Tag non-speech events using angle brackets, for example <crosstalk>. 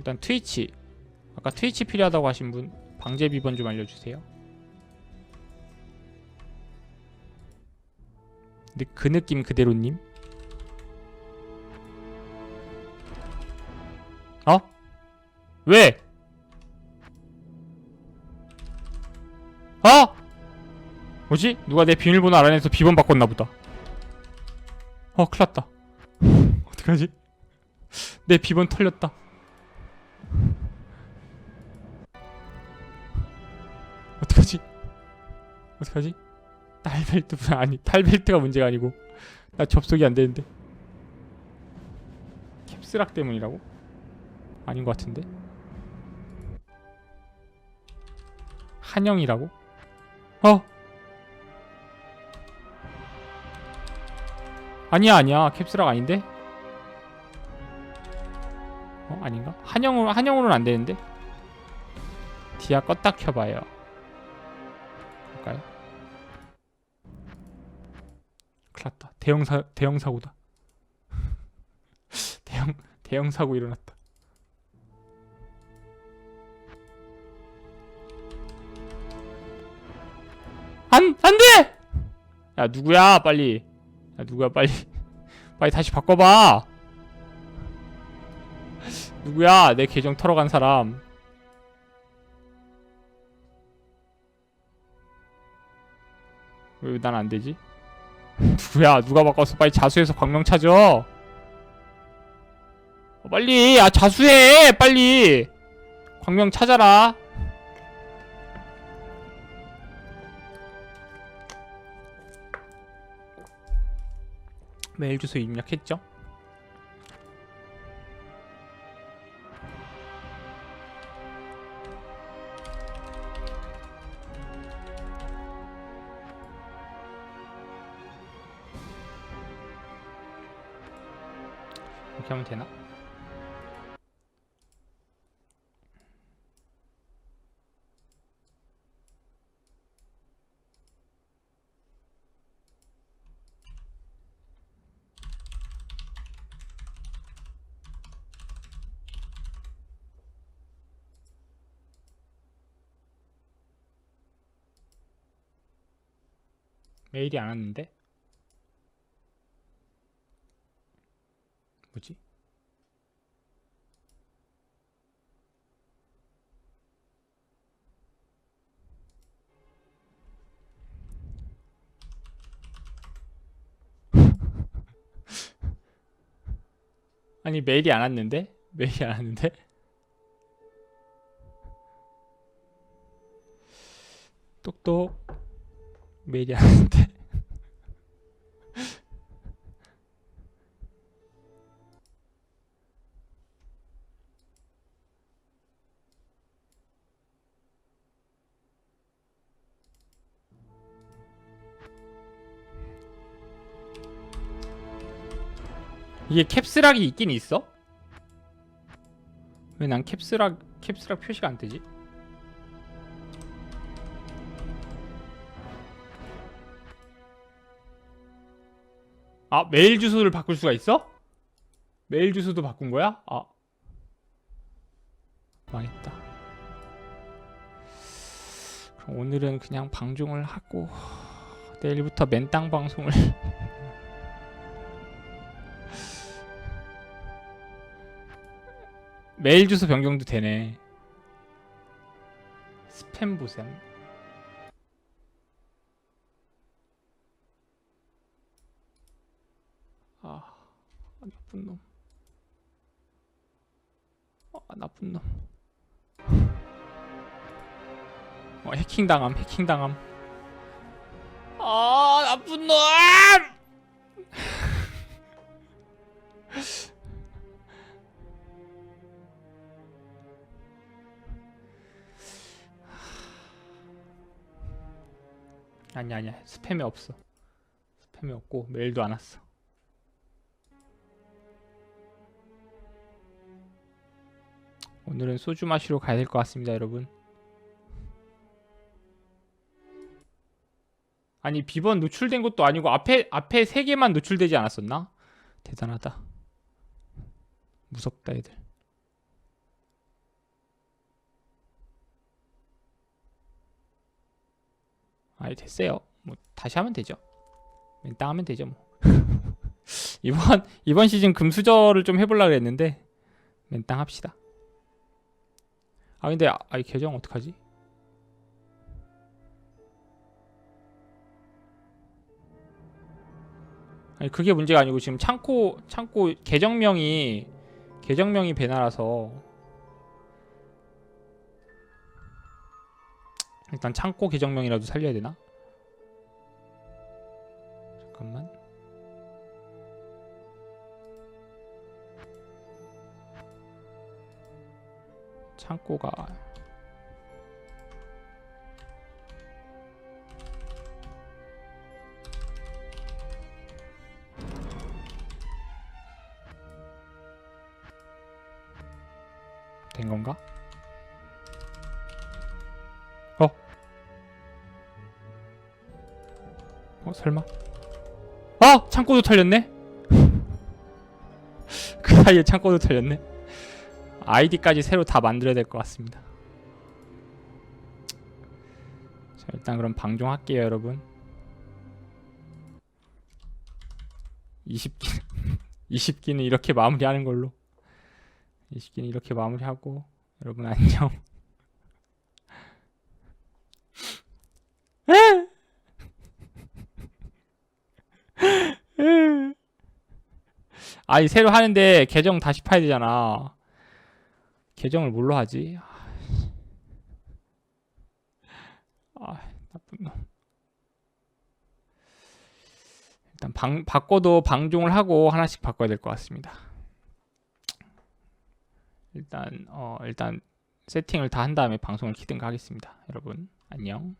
일단 트위치 아까 트위치 필요하다고 하신 분 방제 비번 좀 알려주세요 근데 그 느낌 그대로님 어? 왜? 어? 뭐지? 누가 내 비밀번호 알아내서 비번 바꿨나 보다 어 큰일났다 <laughs> 어떡하지? 내 비번 털렸다 어떡하지? 딸벨트 <laughs> 아니 탈벨트가 문제가 아니고 나 접속이 안 되는데 캡스락 때문이라고? 아닌 것 같은데 한영이라고? 어? 아니야 아니야 캡스락 아닌데? 어 아닌가? 한영으로 한영으로는 안 되는데? 디아 껐다 켜봐요. 볼까요? 큰일났다. 대형 사 대형 사고다. <laughs> 대형 대형 사고 일어났다. 안 안돼! 야 누구야 빨리. 야 누구야 빨리. <laughs> 빨리 다시 바꿔봐. 누구야 내 계정 털어간 사람. 왜 난 안 되지? <laughs> 누구야? 누가 바꿨어? 빨리 자수해서 광명 찾아. 어, 빨리, 아 자수해, 빨리. 광명 찾아라. 메일 주소 입력했죠? 이렇게 하면 되나? 메일이 안 왔는데? 뭐지? <laughs> 아니 메일이 안 왔는데? 메일이 안 왔는데? <laughs> 똑똑 메일이 안 왔는데? 이게 캡스락이 있긴 있어? 왜 난 캡스락 캡스락 표시가 안 뜨지? 아 메일 주소를 바꿀 수가 있어? 메일 주소도 바꾼 거야? 아 망했다. 그럼 오늘은 그냥 방종을 하고 내일부터 맨땅 방송을 <laughs> 메일 주소 변경도 되네. 스팸 보셈. 아, 아, 나쁜 놈. 아, 나쁜 놈. 어, 해킹 당함, 해킹 당함. 아, 나쁜 놈! 아니 아니야. 스팸이 없어. 스팸이 없고 메일도 안 왔어. 오늘은 소주 마시러 가야 될 것 같습니다 여러분. 아니 비번 노출된 것도 아니고 앞에 앞에 세 개만 노출되지 않았었나? 대단하다. 무섭다 애들 아니 됐어요. 뭐 다시 하면 되죠. 맨땅 하면 되죠 뭐. <laughs> 이번 이번 시즌 금수저를 좀 해보려 그랬는데 맨땅 합시다. 아 근데 아, 이 계정 어떡하지? 아니 그게 문제가 아니고 지금 창고 창고 계정명이 계정명이 배나라서 일단 창고 계정명이라도 살려야 되나? 잠깐만. 창고가 된 건가? 어 설마? 아 창고도 털렸네? <laughs> 그 사이에 창고도 털렸네. 아이디까지 새로 다 만들어야 될 것 같습니다. 자, 일단 그럼 방종할게요, 여러분. 20기 20기는 <laughs> 이렇게 마무리하는 걸로. 20기는 이렇게 마무리하고 여러분 안녕. <laughs> 아니 새로 하는데 계정 다시 파야 되잖아. 계정을 뭘로 하지? 아, 나쁜 놈. 일단 방 바꿔도 방종을 하고 하나씩 바꿔야 될 것 같습니다. 일단 어 일단 세팅을 다 한 다음에 방송을 키든가 하겠습니다. 여러분 안녕.